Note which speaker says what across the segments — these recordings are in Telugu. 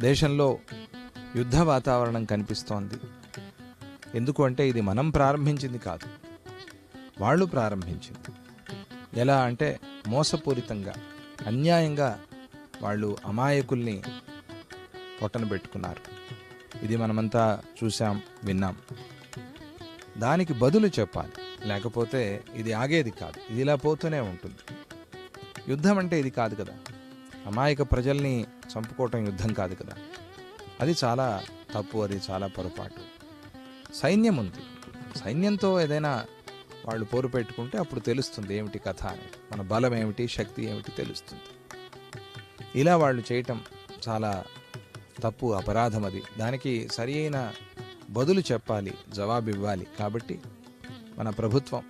Speaker 1: దేశంలో యుద్ధ వాతావరణం కనిపిస్తోంది. ఎందుకు అంటే ఇది మనం ప్రారంభించింది కాదు. వాళ్ళు ప్రారంభించింది. ఎలా అంటే మోసపూరితంగా అన్యాయంగా వాళ్ళు అమాయకుల్ని పొట్టన పెట్టుకున్నారు. ఇది మనమంతా చూసాం విన్నాం. దానికి బదులు చెప్పాలి. లేకపోతే ఇది ఆగేది కాదు. ఇది ఇలా పోతూనే ఉంటుంది. యుద్ధం అంటే ఇది కాదు కదా. అమాయక ప్రజల్ని చంపుకోవటం యుద్ధం కాదు కదా. అది చాలా తప్పు అది చాలా పొరపాటు. సైన్యం ఉంది. సైన్యంతో ఏదైనా వాళ్ళు పోరు పెట్టుకుంటే అప్పుడు తెలుస్తుంది ఏమిటి కథ అని. మన బలం ఏమిటి శక్తి ఏమిటి తెలుస్తుంది. ఇలా వాళ్ళు చేయటం చాలా తప్పు అపరాధం అది. దానికి సరి అయిన బదులు చెప్పాలి జవాబు ఇవ్వాలి కాబట్టి మన ప్రభుత్వం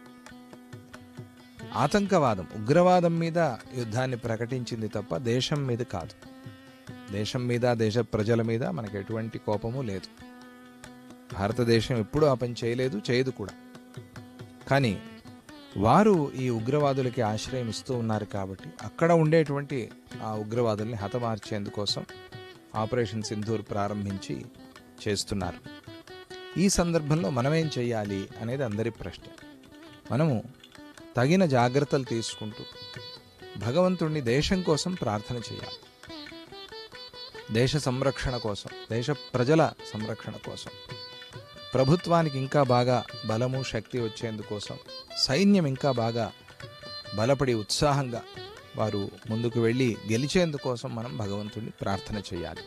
Speaker 1: ఆతంకవాదం ఉగ్రవాదం మీద యుద్ధాన్ని ప్రకటించింది తప్ప దేశం మీద కాదు. దేశం మీద దేశ ప్రజల మీద మనకు ఎటువంటి కోపము లేదు. భారతదేశం ఎప్పుడూ ఆ పని చేయలేదు చేయదు కూడా. కానీ వారు ఈ ఉగ్రవాదులకి ఆశ్రయం ఇస్తూ ఉన్నారు కాబట్టి అక్కడ ఉండేటువంటి ఆ ఉగ్రవాదుల్ని హతమార్చేందుకోసం ఆపరేషన్ సింధూర్ ప్రారంభించి చేస్తున్నారు. ఈ సందర్భంలో మనమేం చేయాలి అనేది అందరి ప్రశ్న. మనము తగిన జాగ్రత్తలు తీసుకుంటూ భగవంతుణ్ణి దేశం కోసం ప్రార్థన చేయాలి. దేశ సంరక్షణ కోసం దేశ ప్రజల సంరక్షణ కోసం ప్రభుత్వానికి ఇంకా బాగా బలము శక్తి వచ్చేందుకోసం సైన్యం ఇంకా బాగా బలపడి ఉత్సాహంగా వారు ముందుకు వెళ్ళి గెలిచేందుకోసం మనం భగవంతుడిని ప్రార్థన చేయాలి.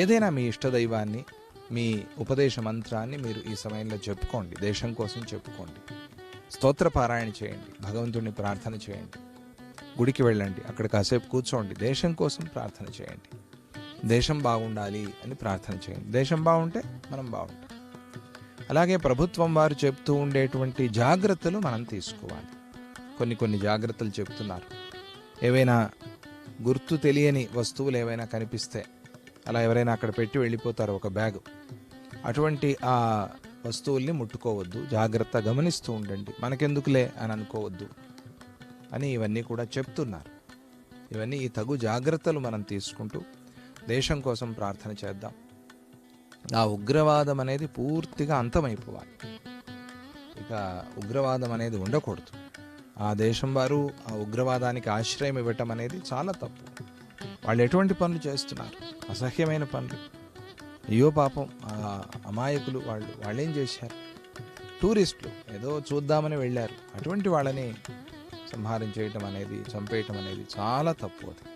Speaker 1: ఏదైనా మీ ఇష్టదైవాన్ని మీ ఉపదేశ మంత్రాన్ని మీరు ఈ సమయంలో చెప్పుకోండి దేశం కోసం చెప్పుకోండి. స్తోత్ర పారాయణ చేయండి భగవంతుడిని ప్రార్థన చేయండి గుడికి వెళ్ళండి అక్కడ కాసేపు కూర్చోండి దేశం కోసం ప్రార్థన చేయండి. దేశం బాగుండాలి అని ప్రార్థన చేయండి. దేశం బాగుంటే మనం బాగుంటాం. అలాగే ప్రభుత్వం వారు చెప్తూ ఉండేటువంటి జాగ్రత్తలు మనం తీసుకోవాలి. కొన్ని కొన్ని జాగ్రత్తలు చెప్తున్నారు. ఏవైనా గుర్తు తెలియని వస్తువులు ఏవైనా కనిపిస్తే అలా ఎవరైనా అక్కడ పెట్టి వెళ్ళిపోతారు ఒక బ్యాగ్. అటువంటి ఆ వస్తువుల్ని ముట్టుకోవద్దు. జాగ్రత్త గమనిస్తూ ఉండండి. మనకెందుకులే అని అనుకోవద్దు. అని ఇవన్నీ కూడా చెప్తున్నారు. ఇవన్నీ ఈ తగు జాగ్రత్తలు మనం తీసుకుంటూ దేశం కోసం ప్రార్థన చేద్దాం. ఆ ఉగ్రవాదం అనేది పూర్తిగా అంతమైపోవాలి. ఇక ఉగ్రవాదం అనేది ఉండకూడదు. ఆ దేశం వారు ఆ ఉగ్రవాదానికి ఆశ్రయం ఇవ్వటం అనేది చాలా తప్పు. వాళ్ళు ఎటువంటి పనులు చేస్తున్నారు? అసహ్యమైన పనులు. అయ్యో పాపం అమాయకులు వాళ్ళు వాళ్ళేం చేశారు? టూరిస్టులు ఏదో చూద్దామని వెళ్ళారు. అటువంటి వాళ్ళని సంహారం చేయటం అనేది చంపేయటం అనేది చాలా తప్పు అది.